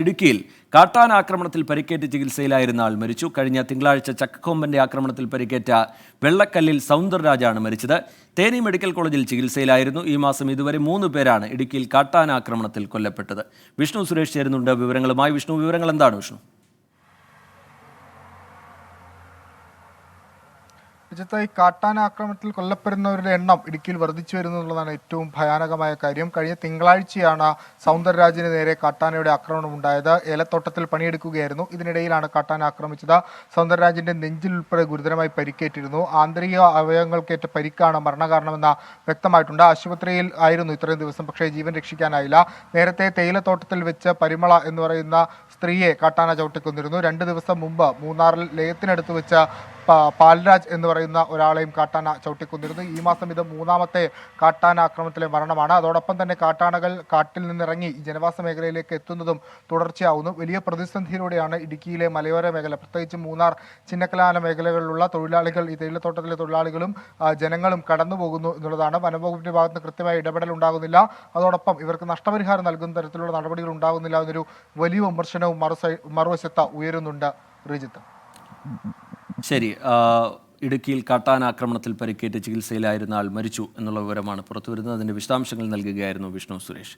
ഇടുക്കിയിൽ കാട്ടാന ആക്രമണത്തിൽ പരിക്കേറ്റ് ചികിത്സയിലായിരുന്ന ആൾ മരിച്ചു. കഴിഞ്ഞ തിങ്കളാഴ്ച ചക്കക്കൊമ്പന്റെ ആക്രമണത്തിൽ പരിക്കേറ്റ വെള്ളക്കല്ലിൽ സൗന്ദർരാജാണ് മരിച്ചത്. തേനി മെഡിക്കൽ കോളേജിൽ ചികിത്സയിലായിരുന്നു. ഈ മാസം ഇതുവരെ മൂന്ന് പേരാണ് ഇടുക്കിയിൽ കാട്ടാന ആക്രമണത്തിൽ കൊല്ലപ്പെട്ടത്. വിഷ്ണു സുരേഷ് ചേരുന്നുണ്ട് വിവരങ്ങളുമായി. വിഷ്ണു വിവരങ്ങൾ എന്താണ് വിഷ്ണു? രാജ്യത്ത് ഈ കാട്ടാന ആക്രമണത്തിൽ കൊല്ലപ്പെടുന്നവരുടെ എണ്ണം ഇടുക്കിയിൽ വർദ്ധിച്ചു വരുന്നു എന്നുള്ളതാണ് ഏറ്റവും ഭയാനകമായ കാര്യം. കഴിഞ്ഞ തിങ്കളാഴ്ചയാണ് സൗന്ദരരാജിന് നേരെ കാട്ടാനയുടെ ആക്രമണം ഉണ്ടായത്. ഏലത്തോട്ടത്തിൽ പണിയെടുക്കുകയായിരുന്നു. ഇതിനിടയിലാണ് കാട്ടാന ആക്രമിച്ചത്. സൗന്ദരരാജിന്റെ നെഞ്ചിൽ ഉൾപ്പെടെ ഗുരുതരമായി പരിക്കേറ്റിരുന്നു. ആന്തരിക അവയവങ്ങൾക്കേറ്റ പരിക്കാണ് മരണകാരണമെന്ന് വ്യക്തമായിട്ടുണ്ട്. ആശുപത്രിയിൽ ആയിരുന്നു ഇത്രയും ദിവസം പക്ഷേ ജീവൻ രക്ഷിക്കാനായില്ല. നേരത്തെ തേയിലത്തോട്ടത്തിൽ വെച്ച് പരിമള എന്ന് പറയുന്ന സ്ത്രീയെ കാട്ടാന ചവിട്ടിക്കൊന്നിരുന്നു. രണ്ട് ദിവസം മുമ്പ് മൂന്നാറിൽ ലയത്തിനടുത്ത് വെച്ച് പാൽരാജ് എന്ന് പറയുന്ന ഒരാളെയും കാട്ടാന ചവിട്ടിക്കൊന്നിരുന്നു. ഈ മാസം ഇത് മൂന്നാമത്തെ കാട്ടാന ആക്രമണത്തിലെ മരണമാണ്. അതോടൊപ്പം തന്നെ കാട്ടാനകൾ കാട്ടിൽ നിന്നിറങ്ങി ജനവാസ മേഖലയിലേക്ക് എത്തുന്നതും തുടർച്ചയാവുന്നു. വലിയ പ്രതിസന്ധിയിലൂടെയാണ് ഇടുക്കിയിലെ മലയോര മേഖല പ്രത്യേകിച്ച് മൂന്നാർ ചിന്നക്കലാന മേഖലകളിലുള്ള തൊഴിലാളികൾ ഈ തേയിലത്തോട്ടത്തിലെ തൊഴിലാളികളും ജനങ്ങളും കടന്നു പോകുന്നു എന്നുള്ളതാണ്. വനംവകുപ്പിന്റെ ഭാഗത്ത് കൃത്യമായ ഇടപെടൽ ഉണ്ടാകുന്നില്ല. അതോടൊപ്പം ഇവർക്ക് നഷ്ടപരിഹാരം നൽകുന്ന തരത്തിലുള്ള നടപടികൾ ഉണ്ടാകുന്നില്ല എന്നൊരു വലിയ വിമർശനവും മറുവശത്ത് ഉയരുന്നുണ്ട് റിജിത്ത്. ശരി ഇടുക്കിയിൽ കാട്ടാന ആക്രമണത്തിൽ പരിക്കേറ്റ് ചികിത്സയിലായിരുന്ന ആൾ മരിച്ചു എന്നുള്ള വിവരമാണ് പുറത്തുവരുന്നത്. അതിന്റെ വിശദാംശങ്ങൾ നൽകുകയായിരുന്നു വിഷ്ണു സുരേഷ്.